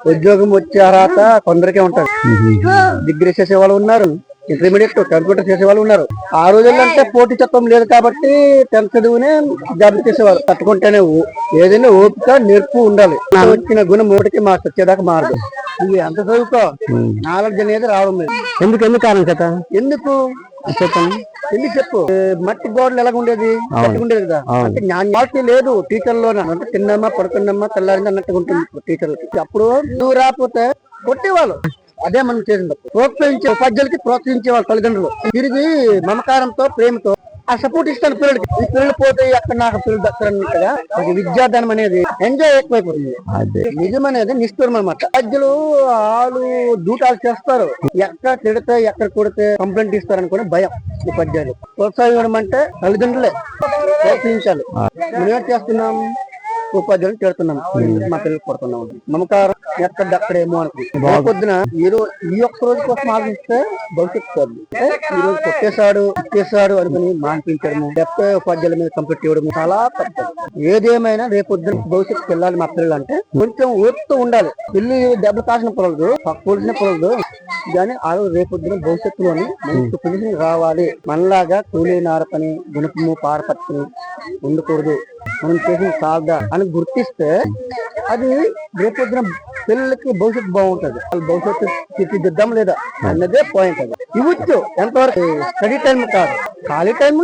ఉద్యోగం వచ్చే అర్హత కొందరికే ఉంటది. డిగ్రీ చేసే వాళ్ళు ఉన్నారు. ఇంటర్మీడియట్ కంప్యూటర్ చేసే వాళ్ళు ఉన్నారు. ఆ రోజుల్లో అంటే పోటీ తత్వం లేదు కాబట్టి టెన్త్ చదువునే జాబ్ చేసేవారు. తట్టుకుంటేనే ఏదైనా ఓపిక నేర్పు ఉండాలి. వచ్చిన గుణం ఒకటికి మా వచ్చేదాకా మారదు ఇది ఎంత చదువుకో నాలెడ్జ్ అనేది రావడం లేదు. ఎందుకు ఎందుకు కారణం చేత? ఎందుకు? చెప్పండి. ఎందుకు చెప్పు? మట్టి గోడలు ఎలాగ ఉండేది? ఉండేది కదా. అంటే జ్ఞానాలకి లేదు. టీచర్లో అంటే తిన్నామా పడుకున్నామా తెల్లారింది అన్నట్టుగా ఉంటుంది టీచర్లకి అప్పుడు నువ్వు రాకపోతే కొట్టేవాళ్ళు. అదే మనం చేసింది. ప్రోత్సహించే ఉపాధ్యాయులకి ప్రోత్సహించే వాళ్ళ తల్లిదండ్రులు. తిరిగి మమకారంతో ప్రేమతో ఆ సపోర్ట్ ఇస్తాను పిల్లలకి. ఈ పిల్లలు పోతే ఎక్కడ నాకు పిల్లలు దక్కరన్నట్టుగా విద్యాదానం అనేది ఎంజాయ్ ఎక్కువైపోతుంది. అదే. నిజం అనేది నిష్ఠూరం అనమాట ప్రజలు వాళ్ళు దూటాలు చేస్తారు. ఎక్కడ తిడితే ఎక్కడ కొడితే కంప్లైంట్ ఇస్తారనుకుని భయం ఈ పద్యాలు ప్రోత్సాహం అంటే తల్లిదండ్రులే ప్రోత్సహించాలి. మనం ఏం చేస్తున్నాం ఉపాధ్యాయులు తిడుతున్నాం మా పిల్లలు కొడుతున్నాం. మమకారం ఎక్కడ అక్కడేమో అనుకుంటున్నాం పొద్దున ఈ రోజు ఈ ఒక్క రోజు కోసం ఆలోచిస్తే భవిష్యత్తు పోద్ది. ఈ రోజు కొట్టేశాడు కొట్టేశాడు అనుకుని మాన్పించడము లేకపోతే ఉపాధ్యాయుల మీద కంప్లీట్ ఇవ్వడము చాలా తప్పు. ఏదేమైనా రేపొద్దున భవిష్యత్తు వెళ్ళాలి మా పిల్లలు అంటే కొంచెం ఓపికతో ఉండాలి. పిల్లి దెబ్బ కాసిన పొలదు పక్కన పొలదు కానీ ఆ రోజు రేపొద్దున భవిష్యత్తులోని మంచి పిల్లలు రావాలి. మనలాగా కూలీ పని గుణపము పారపట్టుకుని ఉండకూడదు. మనం చేసిన సాధ అని గుర్తిస్తే అది రేపొద్దున పిల్లలకి భవిష్యత్తు బాగుంటది. వాళ్ళ భవిష్యత్తు తీర్చిదిద్దాం లేదా అన్నదే పాయింట్ అది. ఇవ్వచ్చు. ఎంతవరకు? స్టడీ టైం కాదు. ఖాళీ టైం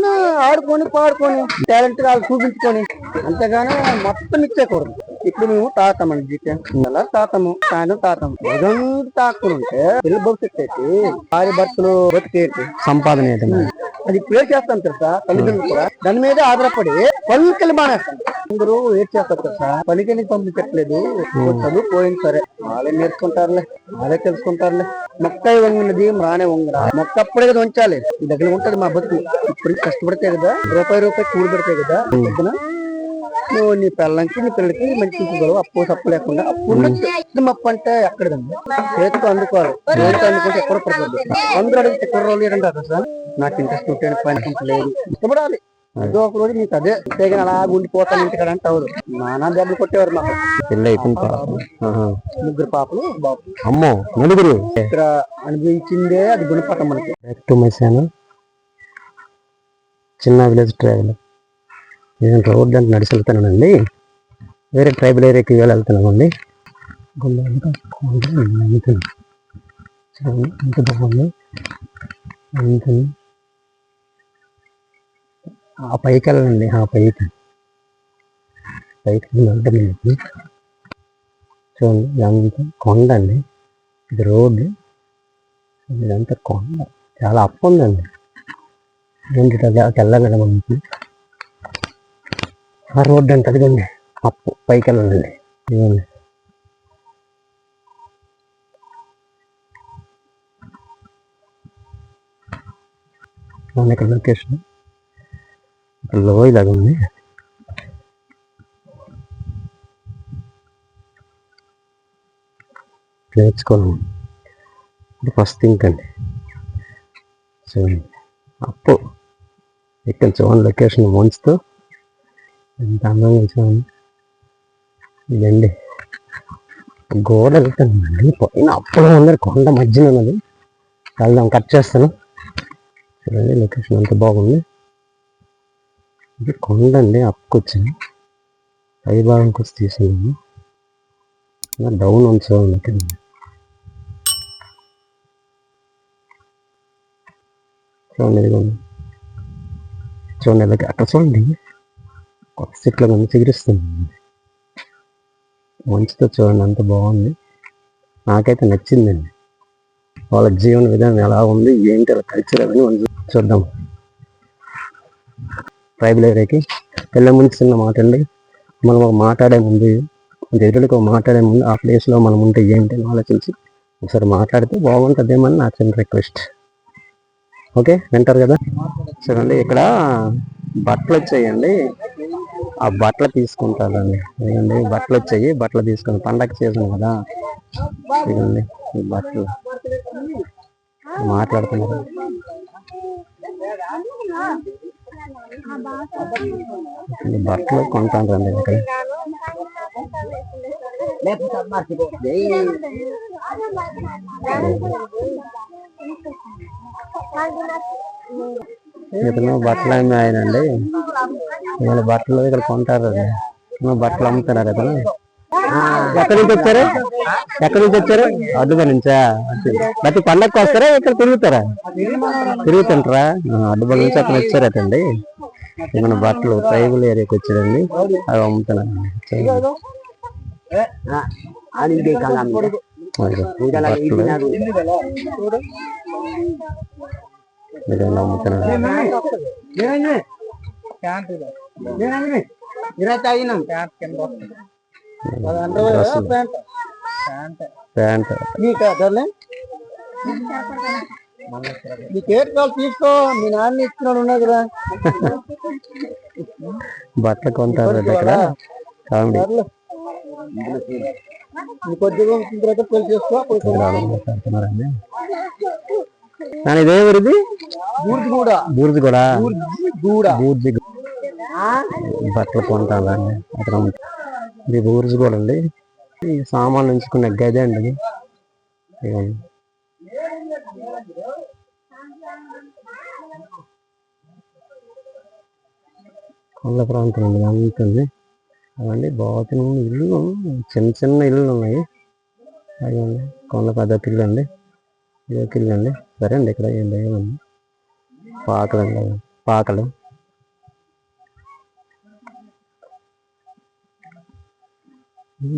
ఆడుకొని పాడుకొని టాలెంట్ వాళ్ళు చూపించుకొని అంతేగానే మొత్తం ఇచ్చేకూడదు ఇప్పుడు మేము తాతామండి జీతం అలా తాతాము సాయంత్రం తాతాము రోజంతా తాకుని ఉంటే పిల్లల భవిష్యత్తు ఏంటి? భార్య భర్తలు బతికేంటి సంపాదన ఏదైనా అది ప్రేర్ చేస్తాం తెలుసా? తల్లిదండ్రులు కూడా దాని మీద ఆధారపడి పనులకి మానేస్తాను అందరూ ఏం చేస్తారు తెలుసా? పనికి పంపించట్లేదు చదువు పోయింది సరే. వాళ్ళే నేర్చుకుంటారులే. వాళ్ళే తెలుసుకుంటారులే. మొక్క వంగినది రానే వంగరా మొక్క అప్పుడే కదా ఉంచాలి దగ్గర ఉంటది మా బతుకు. ఇప్పుడు కష్టపడితే కదా రూపాయి రూపాయి కూడి పెడితే కదా నువ్వు నీ పిల్లలకి నీ పిల్లలకి మంచి చూసుకోగలవు అప్పు తప్పు లేకుండా అప్పు ఉండొచ్చు. ఇది అప్పు అంటే ఎక్కడదండి? చేతితో అందుకోవాలి. చేతితో అందుకుంటే ఎక్కడ పడుతుంది? అందరూ అడిగితే ఎక్కడ రోజులు ఏంటంటారు సార్. నాకు ఇంట్రెస్ట్ ఉంటే పైన కొంచెం లేదు. ఇష్టపడాలి. ఏదో ఒక రోజు నీకు అదే. అంతేగాని అలా ఉండిపోతాను ఇంటికాడ అంటే అవదు నానా దెబ్బలు కొట్టేవారు మాకు. పెళ్ళి అయిపోయింది. ముగ్గురు పాపలు బాబు. అమ్మో నలుగురు? ఇక్కడ అనుభవించిందే అది గుణపటం మనకి. బ్యాక్ టు మై ఛానల్ చిన్న విలేజ్ ట్రావెల్ నేను రోడ్ అంటే నడిచి వెళ్తున్నానండి. వేరే ట్రైబల్ ఏరియాకి ఇవాళ వెళ్తున్నామండి. ఎంత బాగుంది. ఎంత ఆ పైకి వెళ్ళండి ఆ పైకి. పైకి వెళ్తే మీకు చూడండి ఇదంతా కొండ అండి. ఇది రోడ్డు ఇదంతా కొండ. చాలా అప్పు ఉందండి. ఏంటి తెల్లగడ మనకి ఆ రోడ్డు అంటే అదిగండి అప్పు పైకి వెళ్ళండి ఇదిగోండి. ఇక్కడ లొకేషన్. ఇక్కడ లోయలాగా ఉంది. నేర్చుకోవాలి ఫస్ట్ థింక్ అండి చూడండి. అప్పు. ఇక్కడ చూడండి లొకేషన్ మంచుతో. ఎంత అందంగా చూడండి ఇదండి. గోడ వెళ్తానండి పైన అప్పుడు అందరు కొండ మధ్యన ఉన్నది. వెళ్దాం కట్ చేస్తాను. చూడండి లొకేషన్ అంత బాగుంది. ఇది కొండ అండి అప్పుకొచ్చింది పై భాగంకి వచ్చి తీసుకున్నాము డౌన్ ఉంది చూడండి ఇక్కడ చూడండి ఇదిగోండి. చూడండి అక్కడ చూడండి. కొత్త చెట్ల మంది చిగురిస్తుంది మంచితో చూడండి అంత బాగుంది. నాకైతే నచ్చిందండి. వాళ్ళ జీవన విధానం ఎలా ఉంది ఏంటి వాళ్ళ కల్చర్ అవన్నీ మనం చూద్దాం. ట్రైబల్ ఏరియాకి వెళ్ళే ముందు చిన్న మాట అండి. మనం ఒక మాట్లాడే ముందు ఎదురుడికి ఒక మాట్లాడే ముందు ఆ ప్లేస్లో మనం ఉంటే ఏంటి అని ఆలోచించి ఒకసారి మాట్లాడితే బాగుంటుందేమని నా చిన్న రిక్వెస్ట్ ఓకే వింటారు కదా? చూడండి ఇక్కడ బట్టలు వచ్చాయండి. ఆ బట్టలు తీసుకుంటారండి. ఇదండి బట్టలు వచ్చాయి. బట్టలు తీసుకుని పండగ సీజన్ కదా. ఇదండి ఈ బట్టలు. మాట్లాడుతున్నారు. బట్టలు కొంటారండి ఇక్కడ. ఇతను బట్టలు అమ్మే ఆయనండి. ఇవాళ బట్టలు ఇక్కడ కొంటారు బట్టలు అమ్ముతున్నారు ఇతను ఎక్కడి నుంచి వచ్చారు? ఎక్కడి నుంచి వచ్చారు? అడ్డుగా నుంచా? ప్రతి పండగకి వస్తారా? ఇక్కడ తిరుగుతారా? తిరుగుతుంటారా? ఆ, అడ్డుబల నుంచి అక్కడ వచ్చారటండి. మన బట్టలు ట్రైబల్ ఏరియాకి వచ్చారండి. అవి అమ్ముతున్నారు. ప్యాంట్ నీకా నీకేట్ కావాలి తీసుకో. మీ నాన్న ఇచ్చినాడు ఉన్నాడు కదా. బట్టలు కొంటారు ఇక్కడ. కామెడీ కొద్దిగా తర్వాత పెళ్ళి చేసుకో. ఇదే ఊరిది బూర్ది కూడా బూర్ది కూడా బూర్ది బట్టలు కొంటానండి అక్కడ. ఇది బూర్జి కూడా అండి. ఈ సామాన్లు ఉంచుకునే గది అండి ఇది. ఇదిగోండి. కొండ ప్రాంతం అండి అంతుంది అవండి బాగుతున్న ఇల్లు చిన్న చిన్న ఇల్లు ఉన్నాయి. అయ్యండి కొండ పద్ధతి ఇల్లు అండి ఇది ఒక ఇల్లు అండి సరే అండి ఇక్కడ ఏం లేదండి పాకలు అండి పాకలు.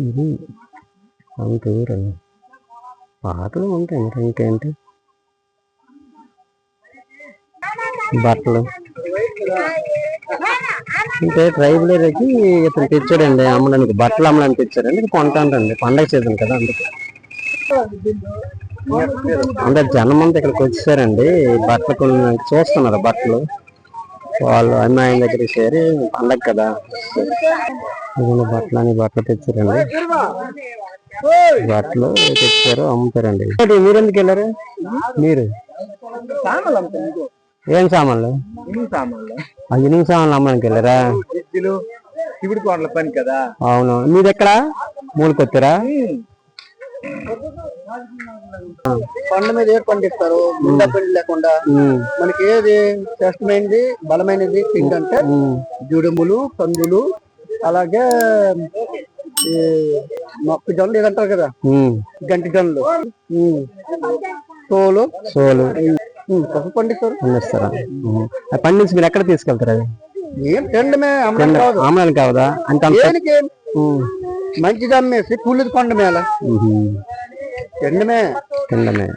ఇది అంత ఊరండి పాటలు ఉంటాయి ఇంకా ఇంకేంటి? బట్టలు. అంటే ట్రైబుల్ ఏరియాకి ఇతను తెచ్చాడండి అమ్మడానికి బట్టలు అమ్మడానికి తెచ్చారండి కొంటానండి పండగ సీజన్ కదా అందుకే. అంటే జనం అంతా ఇక్కడికి వచ్చేసారండి. బట్టలు కొన్ని చూస్తున్నారు బట్టలు. వాళ్ళు అమ్మాయి దగ్గరికి చేరి పండగ కదా. బట్టలు అని బట్టలు తెచ్చారండి. బట్టలు తెచ్చారు అమ్ముతారండి. మీరు ఎందుకు వెళ్ళారు? మీరు. ఏం సామాన్లు? ఇనుము సామాన్లు అమ్మడానికి వెళ్ళారా? కోడల పని కదా. అవును. మీది ఎక్కడ? మూలకొత్తారా? పండు మీద ఏడు పండిస్తారు గుండె పిండి లేకుండా. మనకి ఏది శ్రేష్టమైనది బలమైనది పిండి అంటే జుడుములు కందులు అలాగే ఈ మొక్కజొన్నలు ఏదంటారు కదా? గంటి జొన్నలు. సోలు ఉమ్, పసుపు పండిస్తారు. పండిస్తారా? పండించి మీరు ఎక్కడ తీసుకెళ్తారు అది? ఏం తిండమే అమ్మడం కావదా అంటే. మంచిది అమ్మేసి కూలిది కొండ మేల. తిండమే తినడమే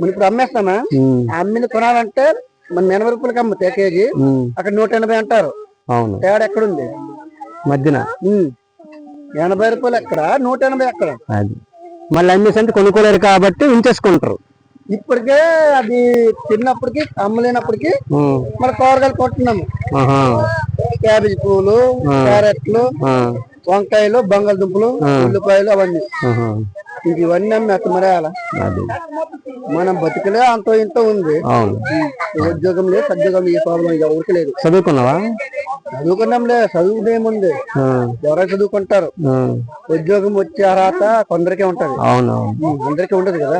మనం ఇప్పుడు అమ్మేస్తామా? ఉమ్. అమ్మింది కొనాలంటే మన ఎనభై రూపాయలకి అమ్ముతాయి కేజీ. అక్కడ నూట ఎనభై అంటారు. అవును. తేడా ఎక్కడుంది? మధ్యన. ఎనభై రూపాయలు ఎక్కడ? నూట ఎనభై ఎక్కడ? అది. మళ్ళీ అమ్మేసి అంటే కొనుక్కోలేరు కాబట్టి ఉంచేసుకుంటారు. ఇప్పటికే అది తిన్నప్పటికి అమ్మలేనప్పటికి. మన కూరగాయలు కొట్టున్నాము. క్యాబేజ్ పూలు క్యారెట్లు. వంకాయలు బంగాళదుంపలు ఉల్లిపాయలు అవన్నీ. ఇవన్నీ అమ్మి అక్కడ మరి అలా అది. మనం బతికలే అంతో ఇంతో ఉంది. ఉద్యోగం లేదు సద్యోగం ఈ ప్రాబ్లం ఎవరికి లేదు. చదువుకున్నావా? చదువుకున్నాంలే చదువుదేముంది ఆ. ఎవరైనా చదువుకుంటారు. ఉద్యోగం వచ్చే అర్హత కొందరికే ఉంటది. అందరికీ ఉండదు కదా?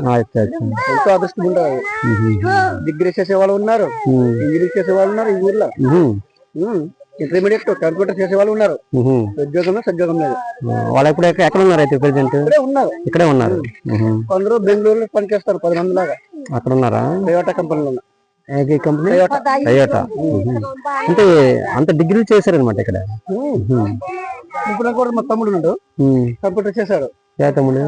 ఎంతో అదృష్టం ఉండదు. డిగ్రీ చేసే వాళ్ళు ఉన్నారు. ఉమ్. ఇంజనీరింగ్ చేసే వాళ్ళు ఉన్నారు ఈ ఊర్లో. ఇంటర్మీడియట్ కంప్యూటర్ చేసే వాళ్ళు ఉన్నారు. ఉద్యోగం సద్యోగం లేదు. వాళ్ళు ఇప్పుడు ఎక్కడ ఎక్కడ ఉన్నారు అయితే ప్రెసెంట్ ఇక్కడే ఉన్నారు. ఇక్కడే ఉన్నారు. కొందరు బెంగళూరులో పనిచేస్తారు పది మంది లాగా. అక్కడ ఉన్నారా? టయోటా కంపెనీలో కంపెనీ టయోటా. అంటే అంత డిగ్రీ చేశారనమాట ఇక్కడ. ఇప్పుడు కూడా మా తమ్ముడు ఉన్నాడు. కంప్యూటర్ చేశాడు తమ్ముడు?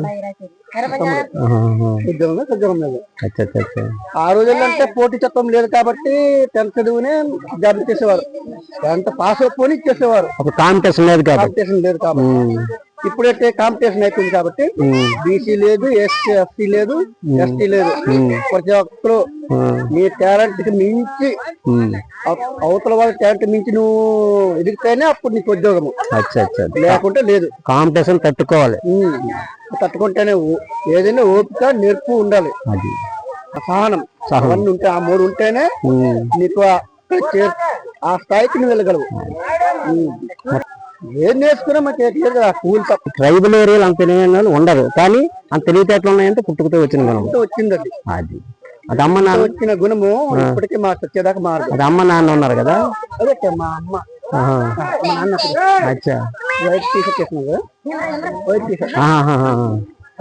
ఆ రోజుల్లో అంటే పోటీ తత్వం లేదు కాబట్టి టెన్త్ చదువునే జాబ్ ఇచ్చేసేవారు ఎంత పాస్ అయిపోయి ఇచ్చేసేవారు. కాంపిటీషన్ లేదు కాబట్టి. కాంపిటీషన్ లేదు కాబట్టి. ఇప్పుడైతే కాంపిటీషన్ అయిపోయింది కాబట్టి. బీసీ లేదు ఎస్సీ ఎస్టీ లేదు ఎస్టీ లేదు. ప్రతి ఒక్కరు. నీ టాలెంట్కి మించి అవతల వాళ్ళ టాలెంట్ మించి నువ్వు ఎదిగితేనే అప్పుడు నీకు ఉద్యోగము. లేకుంటే లేదు. కాంపిటీషన్ తట్టుకోవాలి. తట్టుకుంటేనే ఏదైనా ఓపిక నేర్పు ఉండాలి. సహనం. అవన్నీ ఉంటే ఆ మూడు ఉంటేనే. నీకు ఆ- స్థాయికి నువ్వు వెళ్ళగలవు. ఏం నేర్చుకున్నా మాకు తెలియదు కదా స్కూల్ తప్ప ట్రైబల్ ఏరియాలో అంత తెలియని ఉండరు కానీ అంత తెలివితేటలు ఉన్నాయంటే పుట్టుకతో వచ్చిన గుణం వచ్చింది అది. అది అమ్మ నాన్న వచ్చిన గుణము ఇప్పటికీ మా వచ్చేదాకా మారదు. అది అమ్మ నాన్న ఉన్నారు కదా? అదే మా అమ్మ. మా అచ్చా. వైట్ టీషర్ట్ చేసినాడు వైట్ టీషర్ట్. ఆహాహాహా.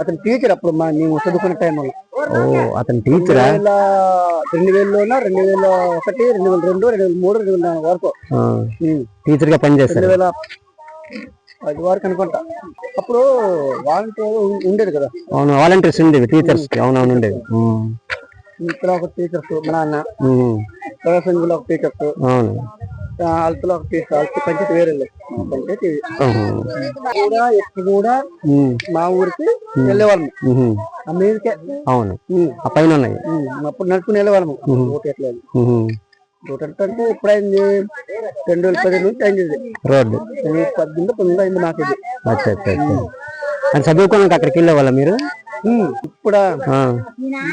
అతను టీచర్ అప్పుడు మా మేము చదువుకునే టైంలో ఓ అతని టీచరా? రెండు వేలలోన రెండు వేల ఒకటి రెండు వేల రెండు రెండు వేల మూడు రెండు వేల వరకు. టీచర్గా రెండు పనిచేస్తారు వేల పది వరకు అనుకుంటా. అప్పుడు వాలంటీర్ ఉండేది కదా. అవును వాలంటీర్స్ ఉండేవి టీచర్స్కి. అవునవును ఉండేవి. ఒక టీచర్స్ మా నాన్న. వ్యవసాయంలో ఒక టీచర్స్ అవును. అల్తలో ఒక టీచర్ అల్తి పంచాయతీ వేరే పంచాయతీ. కూడా ఎక్కువ కూడా. మా ఊరికి వెళ్ళేవాళ్ళము. ఆ మీదకే అవును. ఆ పైన ఉన్నాయి. అప్పుడు నడుపుకుని వెళ్ళేవాళ్ళము. ఓటు ఎట్లా ఓటు అంటే ఎప్పుడైంది రెండు వేల పది నుంచి అయింది రోడ్డు. రెండు వేల పద్దెనిమిది పంతొమ్మిది అయింది నాకు ఇది. అచ్చా అచ్చా చదువుకోడానికి అక్కడికి వెళ్ళేవాళ్ళ మీరు? ఉమ్. ఇప్పుడు?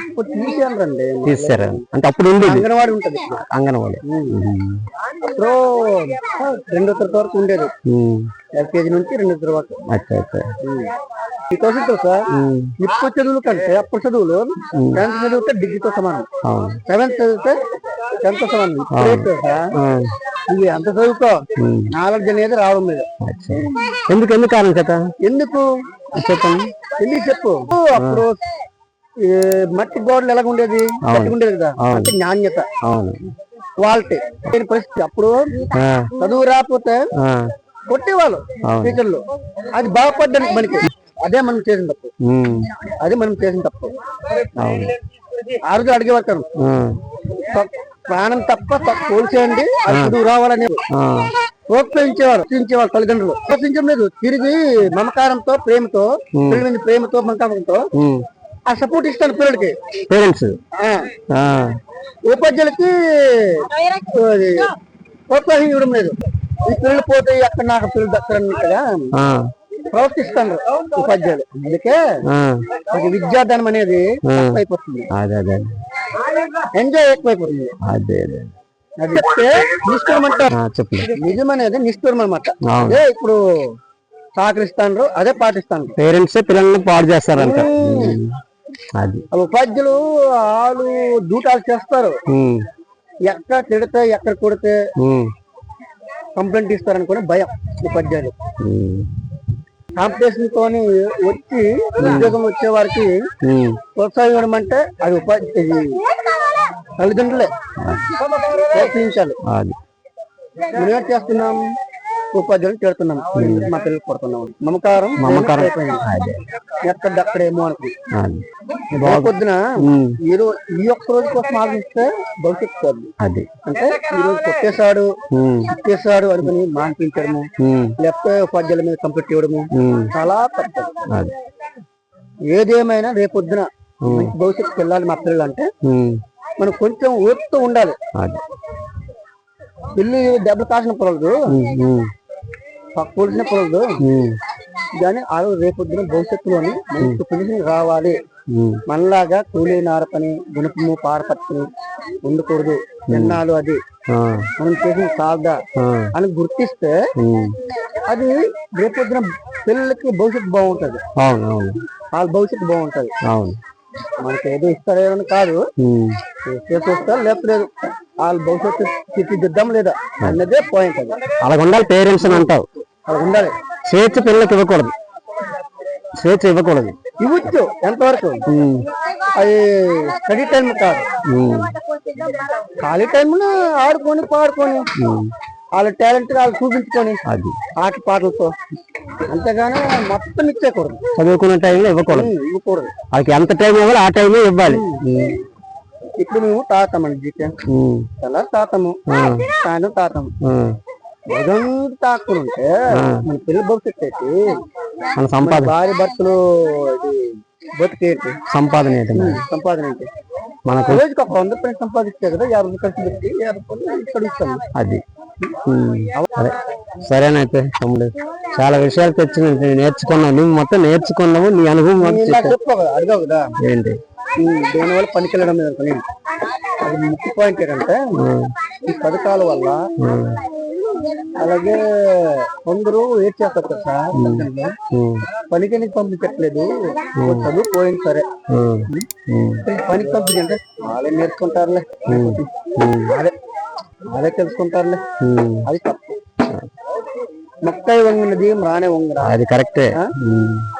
ఇప్పుడు తీసేయాలండి తీసారా అంటే అప్పుడు ఉండేది. అంగన్వాడి ఉంటది అంగన్వాడి. ఉహు. అప్పుడు రెండో తరగతి వరకు ఉండేది. ఎల్కేజీ నుంచి రెండో తరగతి వరకు. అచ్చా అచ్చా. ఇప్పుడు చదువులు కంటే అప్పుడు చదువులు టెన్త్ చదివితే డిగ్రీతో సమానం. సెవెంత్ చదివితే టెన్త్ సమానం. ఇప్పుడే. ఇది అంత చదువుకో. నాలెడ్జ్ అనేది రావడం లేదు ఎందుకు ఎందుకు కారణం చేత? ఎందుకు? చెప్పండి. చెప్పు. అప్పుడు మట్టి గోడలు ఎలాగ ఉండేది ఉండేది కదా? అంటే నాణ్యత. అవును. క్వాలిటీ. లేని పరిస్థితి. అప్పుడు చదువు రాకపోతే కొట్టేవాళ్ళు. టీచర్లు. అది బాగుపడ్డానికి మనకి. అదే మనం చేసిన తప్పు. అది మనం చేసిన తప్పు. అవును. ఆ రోజు అడిగేవారు ప్రాణం తప్ప తప్ప పోల్చేయండి అది చదువు రావాలని ప్రోత్సహించేవారు ప్రోత్సహించేవారు తల్లిదండ్రులు. ప్రోత్సహించడం లేదు. తిరిగి మమకారంతో ప్రేమతో పిల్లల మీద ప్రేమతో మమకారంతో. ఆ సపోర్ట్ ఇస్తాను పిల్లలకి. పేరెంట్స్. ఉపాధ్యాయులకి ప్రోత్సాహం ఇవ్వడం లేదు. ఈ పిల్లలు పోతే అక్కడ నాకు పిల్లలు దక్కరన్నట్టుగా ఆ, ప్రవర్తిస్తాను ఉపాధ్యాయులు. అందుకే. ఒక విద్యాదానం అనేది అదే ఎంజాయ్ ఎక్కువైపోతుంది. అదే. అదే చెప్తే నిష్ఠూరం అంటారు నిజం అనేది నిష్ఠూరం అనమాట అదే ఇప్పుడు సహకరిస్తాను అదే పాటిస్తాను పేరెంట్స్ పిల్లల్ని పాడు చేస్తారంట. అది ఉపాధ్యాయులు వాళ్ళు దూటాలు చేస్తారు. ఎక్కడ తిడితే ఎక్కడ కొడితే. కంప్లైంట్ ఇస్తారనుకునే భయం ఉపాధ్యాయులు. కాంపిటీషన్ తోని వచ్చి ఉద్యోగం వచ్చే వారికి. ప్రోత్సాహం ఇవ్వడం అంటే అది తల్లిదండ్రులే అది. ఏం చేస్తున్నాం. ఉపాధ్యాయులు చేరుతున్నాం మా పిల్లలు కొడుతున్నాం. మమకారం మమకారం. ఎక్కడక్కడేమో అనుకుంది అది. పొద్దున. ఈ రోజు ఈ ఒక్క రోజు కోసం ఆలోచిస్తే భవిష్యత్తు పోద్ది. అది. అంటే ఈ రోజు కొట్టేశాడు. ఇచ్చేసాడు అనుకుని మాన్పించడము. లేకపోతే ఉపాధ్యాయుల మీద కంప్లీట్ ఇవ్వడము ఉమ్. చాలా తప్పు. అది. ఏదేమైనా రేపొద్దున భవిష్యత్తు వెళ్ళాలి మా పిల్లలు అంటే. మనం కొంచెం ఓపికతో ఉండాలి పిల్లి దెబ్బలు కాసిన పొలదు. కూల్చిన పొలదు. కానీ ఆ రోజు రేపొద్దున భవిష్యత్తులోని మంచి పొజిషన్ రావాలి. మనలాగా కూలీ నార పని గుణపము పాడపట్టుకుని ఉండకూడదు ఎన్నాళ్ళు అది. మనం చేసిన ఆ. అని గుర్తిస్తే. అది రేపొద్దున పిల్లలకి భవిష్యత్తు బాగుంటది వాళ్ళ భవిష్యత్తు బాగుంటది మనకి ఏదో ఇస్తారేమని కాదు. ఉమ్. చేసి వస్తారు లేకపోతే లేదు. వాళ్ళ భవిష్యత్తు తీర్చిదిద్దాం లేదా అన్నదే పాయింట్ అది. అలా ఉండాలి పేరెంట్స్ అని అంటావు. అలా ఉండాలి స్వేచ్ఛ పిల్లలకి ఇవ్వకూడదు. స్వేచ్ఛ ఇవ్వకూడదు. ఇవ్వచ్చు ఎంతవరకు. అది స్టడీ టైం కాదు. ఖాళీ టైంలో ఆడుకొని పాడుకొని. వాళ్ళ టాలెంట్ వాళ్ళు చూపించుకొని అది. ఆట పాటలతో అంతేగాని మొత్తం ఇచ్చేయకూడదు. చదువుకునే టైంలో ఇవ్వకూడదు. ఇవ్వకూడదు. వాళ్ళకి ఎంత టైం ఇవ్వాలి ఆ టైమే ఇవ్వాలి. ఇప్పుడు మేము తాతామండి జీకే. తెల్లారి తాతాము సాయంత్రం తాతాము. ఉదయం తాకుని ఉంటే మన పిల్లల భవిష్యత్తు ఏంటి? మన సంపాదన భార్య భర్తలు బతికేంటి సంపాదన? సంపాదన ఏంటి? మనకు రోజుకి ఒక వంద రూపాయలు సంపాదిస్తే కదా యాభై ఖర్చు పెట్టి యాభై రూపాయలు ఇక్కడ ఇస్తాము. అది. సరే సరేనైతే తమ్ముడు. చాలా విషయాలు తెచ్చి నేను నేర్చుకున్నావు నువ్వు మొత్తం నేర్చుకున్నావు నీ అనుభవం ఏంటి? దేనివల్ల పనికి వెళ్ళడం మీద అనుకుని అది ముఖ్య పాయింట్ ఏంటంటే ఈ పథకాల వల్ల. అలాగే కొందరు ఏడ్ చేస్తారు కదా సార్ తల్లిదండ్రులు. ఉమ్, పనికి ఎందుకు పంపించట్లేదు చదువు పోయింది సరే పనికి పంపించండి. వాళ్ళే నేర్చుకుంటారులే. అదే. అదే తెలుసుకుంటారులే. అది తప్పు. మొక్క వంగినది రానే వంగరా. అది కరెక్టే.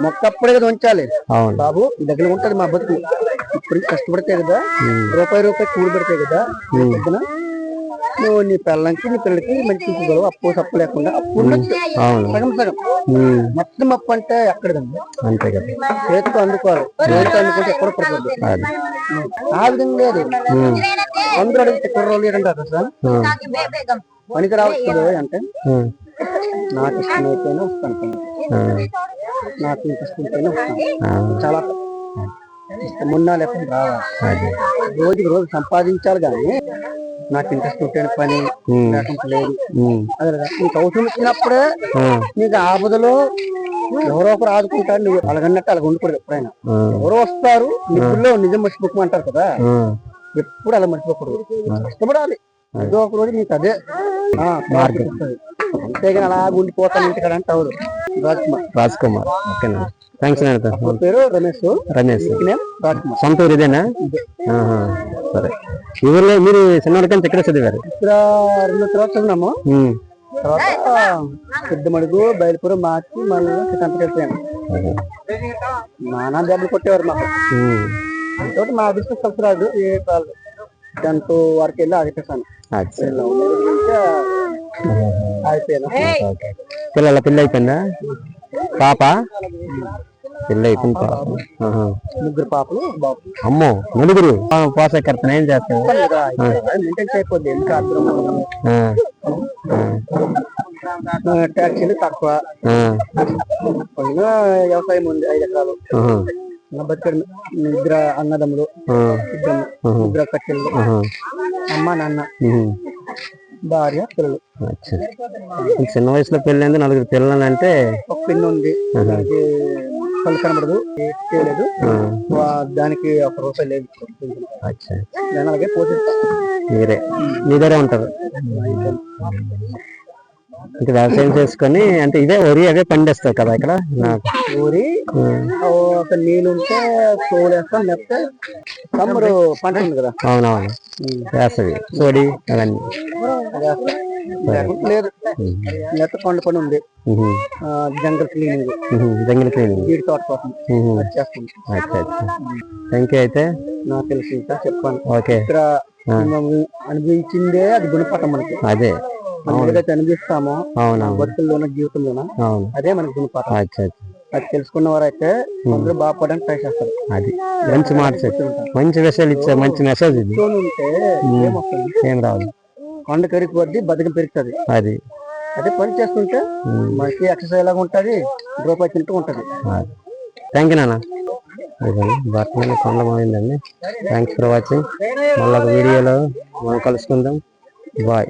మొక్క అప్పుడే కదా ఉంచాలి బాబు దగ్గర ఉంటది మా బతుకు. ఇప్పుడు కష్టపడితే కదా రూపాయి రూపాయి కూడి పెడితే కదా నువ్వు నీ పిల్లలకి నీ పిల్లలకి మంచి చూసుకోగలవు అప్పు తప్పు లేకుండా. అప్పు సగం సగం. మొత్తం అప్పు అంటే ఎక్కడదండి? అంతే కదా. చేతితో అందుకోవాలి. చేతితో అందుకుంటే ఎక్కడ పడుతుంది? ఆ విధంగా లేదు. అందరూ అడిగితే కుర్రోళ్ళు ఏంటంటారు సార్? పనికి రావచ్చు అంటే? నాకు ఇష్టమైతేనే వస్తాను పనికి. ఆ, నాకు ఇంట్రెస్ట్ ఉంటేనే వస్తాను. చాలా మొన్న లేకుండా రావాలి రోజుకి రోజు సంపాదించాలి కానీ నాకు ఇంట్రెస్ట్ ఉంటే పని లేదు. అదే నీకు అవసరం వచ్చినప్పుడే నీకు ఆపదలో ఎవరో ఒకరు ఆదుకుంటారు నువ్వు అలాగన్నట్టు అలాగ ఉండకూడదు ఎప్పుడైనా. ఎవరో వస్తారు నిధుల్లో నిజం మర్చిపోకమంటారు కదా. ఎప్పుడు అలా మర్చిపోకూడదు. కష్టపడాలి. ఏదో ఒక రోజు నీకు అదే. అంతేగాని అలా ఉండిపోతాను ఇంటికాడ అంటే అవదు రాజ్ కుమార్ ఓకేనా థ్యాంక్స్ నాయన నా పేరు రమేష్. రమేష్. సొంత ఊరు ఇదేనా సరే. ఈ ఊర్లో మీరు చిన్నవాడి కంటే ఎక్కడ చదివారు? ఇక్కడ రెండు ఉమ్, తర్వాత పెద్దమడుగు బయలుపురం మార్చి మళ్ళీ కంపెనీ వెళ్ళిపోయాను ఆహా, నానా దెబ్బలు కొట్టేవారు మాకు. కాబట్టి మా బిజినెస్ కలిసి రాదు. ఏ టెన్త్ వరకు వెళ్ళి ఓకే. పిల్లల పిల్ల అయిపోయిందా? పాప? పిల్ల అయిపోయింది పాప. ముగ్గురు పాపలు. బాబు అమ్మో నలుగురు పోషకర్తన ఏం ఆ, ట్యాక్సీలు తక్కువ. వ్యవసాయం ఉంది ఐదు ఎకరాలు. నా బతికడు ఇద్దరు అన్నదమ్ములు ఇద్దరు ఇద్దరు కట్టెలు. అమ్మ నాన్న. భార్య పిల్లలు. చిన్న వయసులో పెళ్ళైంది నలుగురు పిల్లలు అంటే ఒక పిన్ ఉంది. కళ్ళు కనబడదు చేయలేదు. వా- దానికి ఒక రూపాయి లేదు. అలాగే పోషిస్తాను మీరే. మీ దగ్గర ఉంటారు ఇంకా వ్యవసాయం చేసుకొని అంటే ఇదే వరి అవే పండిస్తావు కదా ఇక్కడ? నాకు ఊరి ఒక నీళ్ళు ఉంటే తోలేస్తాం లేకపోతే సమ్మరు పంట ఉంది కదా? అవునవును. వేసవి సోడి అవన్నీ. అది వేస్తాం. లేదు. లేకపోతే పండు పని ఉంది. Jungle cleaning. Jungle cleaning. జీడి తోట కోసం. అది థ్యాంక్ యూ అయితే. నాకు తెలిసి ఇంకా చెప్పాను ఓకే. ఇక్కడ అనుభవించిందే అది గుణపాఠం మనకి. అదే. మనం ఏదైతే అనుభవిస్తామో బతుకుల్లోన జీవితంలోన అవును. అదే మనకి గుణపాఠం అది తెలుసుకున్న వారైతే అందరూ బాగుపడడానికి ట్రై చేస్తారు. అది మంచి చెప్పు మంచి విషయాలు ఇచ్చా మంచి మెసేజ్ ఇది. ఉంటే ఏం రాదు. కొండ పెరిగిపోద్ది బతకం పెరుగుతుంది. అది. అదే పని చేస్తుంటే. మనకి ఎక్సర్సైజ్ లాగా ఉంటది రూపాయి తింటూ ఉంటది. థ్యాంక్ యూ నాన్న. బట్టలు కొండ పోయిందండి. థ్యాంక్స్ ఫర్ వాచింగ్ మళ్ళీ ఒక వీడియోలో మనం కలుసుకుందాం. బాయ్